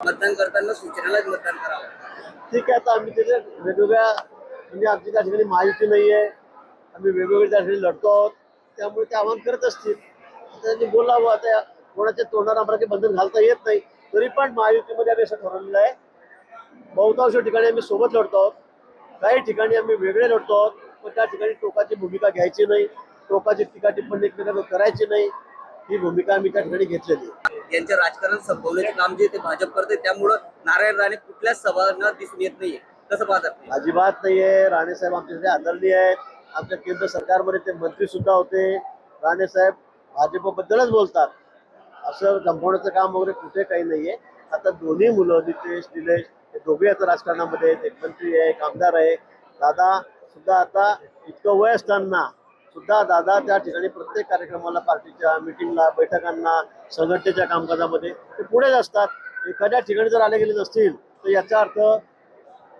मतदान करताना सूचनालाच मतदान करावं. ठीक आहे आता आम्ही त्याच्या वेगवेगळ्या म्हणजे आमची त्या ठिकाणी माहिती नाही आहे. आम्ही वेगवेगळ्या त्या ठिकाणी लढतो आहोत. त्यामुळे ते आव्हान करत असतील. त्यांनी बोलावं आता कोणाच्या तोंडावर आम्हाला काही बंधन घालता येत नाही. तरी पण महायुतीमध्ये आम्ही असं ठरवलेलं आहे. बहुतांश ठिकाणी आम्ही सोबत लढतो आहोत. काही ठिकाणी आम्ही वेगळे लढतो आहोत पण त्या ठिकाणी टोकाची भूमिका घ्यायची नाही. टोकाची टीका टिप्पणी एकमेकांवर करायची नाही. ही भूमिका आम्ही त्या ठिकाणी घेतलेली आहे. यांचे राजकारण संपवण्याचे काम जे ते भाजप करते त्यामुळं नारायण राणे कुठल्याच सभांना दिसून येत नाहीये. कसं पाहतात अजिबात नाहीये. राणे साहेब आमच्यासाठी आदरणीय आहेत. आमच्या केंद्र सरकारमध्ये ते मंत्री सुद्धा होते. राणे साहेब भाजपबद्दलच बोलतात. असं संपवण्याचं काम वगैरे कुठे काही नाहीये. आता दोन्ही मुलं नितेश निलेश हे दोघे आता राजकारणामध्ये एक मंत्री आहे एक आमदार आहे. दादा सुद्धा आता इतकं वय असताना सुद्धा दादा त्या ठिकाणी प्रत्येक कार्यक्रमाला पार्टीच्या मिटिंगला बैठकांना संघटनेच्या कामकाजामध्ये ते पुढेच असतात. एखाद्या ठिकाणी जर आले गेले नसतील तर याचा अर्थ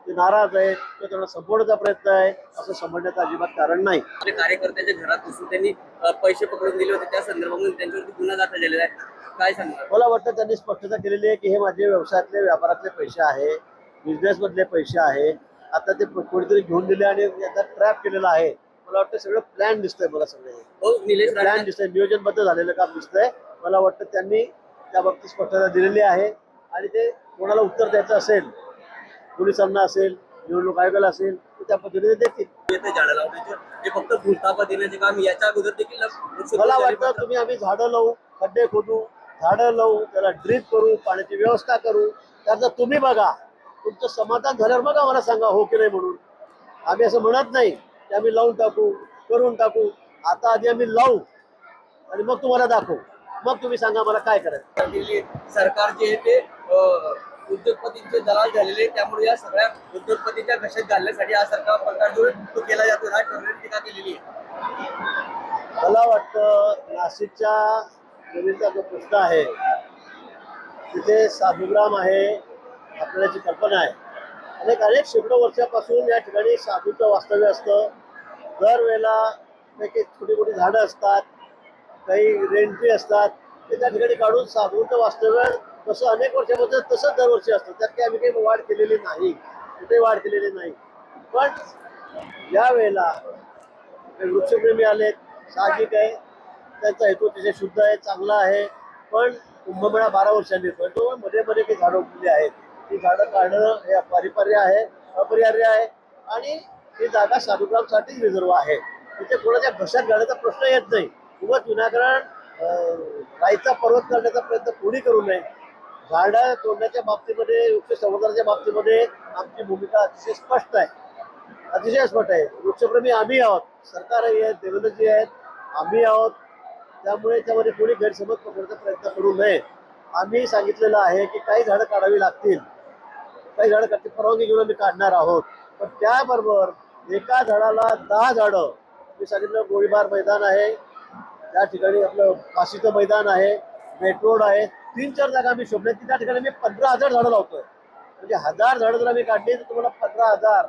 ते नाराज आहेत किंवा त्यांना संपवण्याचा प्रयत्न आहे असं समजण्याचं अजिबात कारण नाही. आपल्या कार्यकर्त्याच्या घरात घुसून त्यांनी अ, पैसे पकडून दिले होते. त्या संदर्भामध्ये त्यांच्यावरती गुन्हा दाखल झालेला आहे. काय सांगणार? मला वाटतं त्यांनी स्पष्टता केलेली आहे की हे माझे व्यवसायातले व्यापारातले पैसे आहे बिझनेस मधले पैसे आहे. आता ते कोणीतरी घेऊन दिले आणि याचा ट्रॅप केलेला आहे. मला वाटतं सगळं प्लॅन दिसतंय मला सगळे. हो प्लॅन दिसतंय. नियोजनबद्ध झालेलं काम दिसतंय. मला वाटतं त्यांनी त्या बाबतीत स्पष्टता दिलेली आहे. आणि ते कोणाला उत्तर द्यायचं असेल पोलिसांना असेल निवडणूक आयोगाला असेल त्या पद्धतीने देतील. हे फक्त भूलतापा देण्याचे काम याच्या अगोदर देखील वृक्षतोड मला वाटतं. तुम्ही आम्ही झाडं लावू खड्डे खोदू झाडं लावू त्याला ड्रीप करू पाण्याची व्यवस्था करू. त्याचं तुम्ही बघा. तुमचं समाधान झाल्यावर बघा मला सांगा हो की नाही म्हणून. आम्ही असं म्हणत नाही. की आम्ही लावून टाकू करून टाकू. आता आधी आम्ही लावू आणि मग तुम्हाला दाखवू. मग तुम्ही सांगा मला काय करायचं. सरकार जे आहे ते उद्योगपतींचे दलाल झालेले आहे. त्यामुळे या सगळ्या उद्योगपतींच्या घशात घालण्यासाठी हा सरकार प्रकार तो केला जातो. हा ठरवून टीका केलेली आहे. मला वाटतं नाशिकच्या जमिनीचा जो प्रश्न आहे तिथे साधुग्राम आहे आपल्याला जी कल्पना आहे अनेक अनेक शेकडो वर्षापासून या ठिकाणी साधूचं वास्तव्य असतं. दरवेळेला काही काही छोटी मोठी झाडं असतात काही रेंट्री असतात. ते त्या ठिकाणी काढून साधूंचं वास्तव्य तसं अनेक वर्षापासून तसंच दरवर्षी असतं. त्यात काही आम्ही काही वाढ केलेली नाही कुठेही वाढ केलेली नाही. पण या वेळेला काही वृक्षप्रेमी आलेत साहजिक आहे. त्यांचा हेतू तिथे शुद्ध आहे चांगला आहे. पण कुंभमेळा बारा वर्षांनी येतो मध्ये मध्ये काही झाडं उगलेली आहेत. ही झाडं काढणं हे अपरिपर्य आहे अपरिहार्य आहे. आणि ही जागा साधुग्रामसाठीच रिझर्व आहे. तिथे कोणाच्या घशात घालण्याचा प्रश्न येत नाही. उगत विनाकारण राईचा पर्वत करण्याचा प्रयत्न कोणी करू नये. झाडं तोडण्याच्या बाबतीमध्ये वृक्ष संवर्धनाच्या बाबतीमध्ये आमची भूमिका अतिशय स्पष्ट आहे. अतिशय स्पष्ट आहे. वृक्षप्रेमी आम्ही आहोत. सरकारही आहेत देवेंद्रजी आहेत. आम्ही आहोत. त्यामुळे त्यामध्ये कोणी गैरसमज पकडण्याचा प्रयत्न करू नये. आम्ही सांगितलेलं आहे की काही झाडं काढावी लागतील. काही झाडं काढतील परवानगी घेऊन आम्ही काढणार आहोत. पण त्याबरोबर एका झाडाला दहा झाडं. मी सांगितलं गोळीबार मैदान आहे. त्या ठिकाणी आपलं काशीचं मैदान आहे. मेट्रोड आहे. तीन चार जागा आम्ही शोधल्या त्या ठिकाणी मी पंधरा हजार झाडं लावतोय. म्हणजे हजार झाडं जर आम्ही काढली तर तुम्हाला पंधरा हजार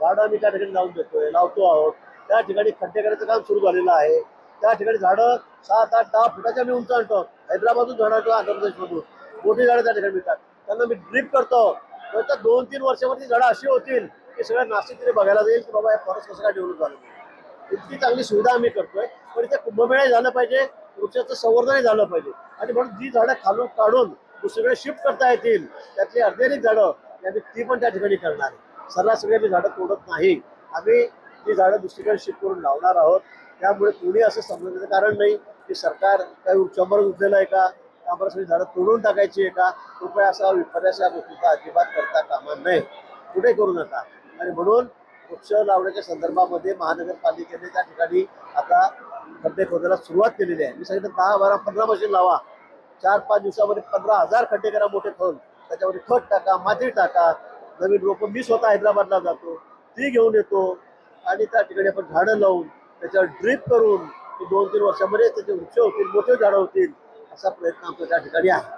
झाडं आम्ही त्या ठिकाणी लावून देतोय लावतो आहोत. त्या ठिकाणी खड्डे करायचं काम सुरू झालेलं आहे. त्या ठिकाणी झाडं सात आठ दहा फुटाच्या मी उंच आणतो. हैदराबादून झाडं आणतो आंध्र प्रदेशमधून मोठी झाडं त्या ठिकाणी मिळतात. त्यांना मी ड्रिप करतो. तर दोन तीन वर्षामध्ये झाडं अशी होतील की सगळं नाशिक तिथे बघायला जाईल की बाबा या फॉरेस्ट कसं काय डेव्हलप झालं. इतकी चांगली सुविधा आम्ही करतोय पण इथे कुंभमेळाही झालं पाहिजे वृक्षाचं संवर्धनही झालं पाहिजे. आणि म्हणून जी झाडं खालून काढून दुसरीकडे शिफ्ट करता येतील त्यातली अर्धेक झाडं आम्ही ती पण त्या ठिकाणी करणार. आहे सर्रास सगळे मी झाडं तोडत नाही. आम्ही ती झाडं दुसरीकडे शिफ्ट करून लावणार आहोत त्यामुळे कोणी असं समजण्याचं कारण नाही की सरकार काही वृक्षांवर उठलेलं आहे का? त्यामुळे सगळी झाडं तोडून टाकायची आहे का? कृपया असा विपर्यास गोष्टीचा अजिबात करता कामा नये. कुठे करू नका. आणि म्हणून वृक्ष लावण्याच्या संदर्भामध्ये महानगरपालिकेने त्या ठिकाणी आता खड्डे खोदायला सुरुवात केलेली आहे. मी सांगितलं दहा बारा पंधरा मशीन लावा. चार पाच दिवसामध्ये पंधरा हजार खड्डे करा मोठे खोल. त्याच्यामध्ये खत टाका माती टाका. नवीन रोपं मी स्वतः हैदराबादला जातो. ती घेऊन येतो. आणि त्या ठिकाणी आपण झाडं लावून त्याच्यावर ड्रीप करून दोन तीन वर्षामध्ये त्याचे वृक्ष होतील मोठे झाडं होतील. असा प्रयत्न आमचा त्या ठिकाणी आहे.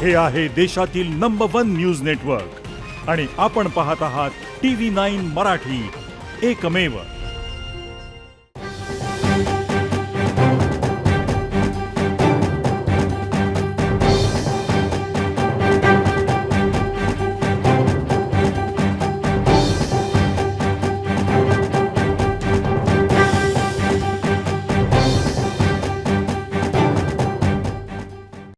हे आहे देशातील नंबर वन न्यूज नेटवर्क आणि आपण पाहत आहात टी व्ही नाईन मराठी. एकमेव